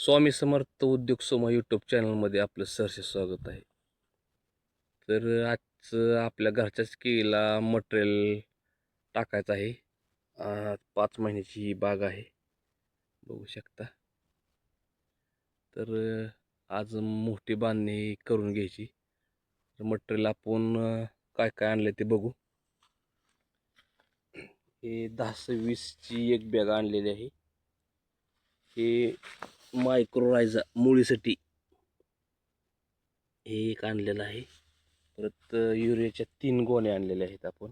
स्वामी समर्थ उद्योग सोमा यूट्यूब चॅनलमध्ये आपलं सहर्ष स्वागत आहे. तर आजचं आपल्या घरच्याच केळीला मटेरियल टाकायचं आहे. पाच महिन्याची ही बाग आहे. बघू शकता. तर आज मोठी बांधणी करून घ्यायची. तर मटेरियल आपण काय काय आणलं ते बघू. हे दहा सव्वीसची एक बॅग आणलेली आहे. हे मायक्रोरायझा मुळीसाठी हे एक आणलेलं आहे. परत युरियाच्या तीन गोण्या आणलेल्या आहेत आपण.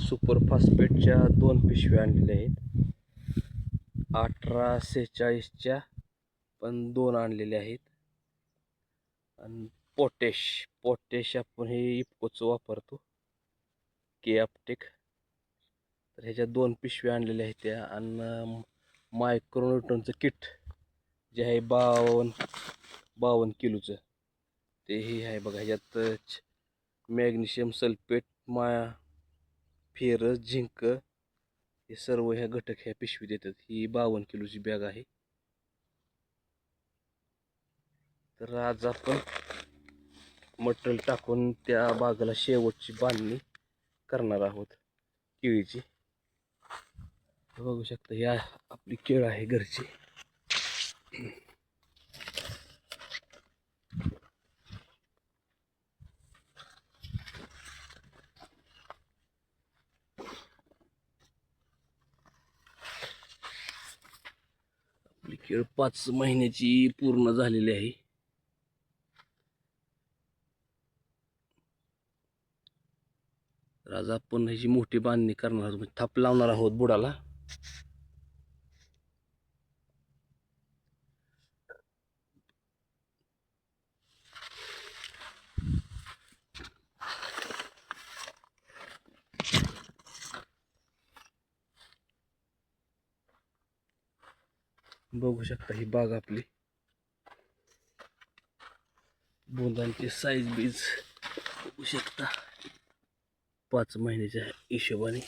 सुपर फॉस्फेटच्या दोन पिशव्या आणलेल्या आहेत. अठरा सेहेचाळीसच्या पण दोन आणलेल्या आहेत. आणि पोटॅश पोटॅश आपण हे इफकोचं वापरतो. के अपटेक तर ह्याच्या दोन पिशव्या आणलेल्या आहेत त्या. आणि मायक्रोन्यूटनचं किट जे आहे बावन्न बावन्न किलोचं. ते आहे बघा ह्याच्यात मॅग्नेशियम सल्फेट मा फेरस झिंक हे सर्व ह्या घटक ह्या पिशवी देतात ही बावन्न किलोची बॅग आहे. तर आज आपण मटेरियल टाकून त्या बागेला शेवटची बांधणी करणार आहोत. केळीची. बघू शकता या आपली केळ आहे घरची. आपली केळ पाच महिन्याची पूर्ण झालेली आहे. आज आपण ह्याची मोठी बांधणी करणार आहोत म्हणजे थाप लावणार आहोत बुडाला. बघू शकता ही बाग आपली. बोंदांची साईज बीज बघू शकता. पाच महिन्याच्या हिशोबाने.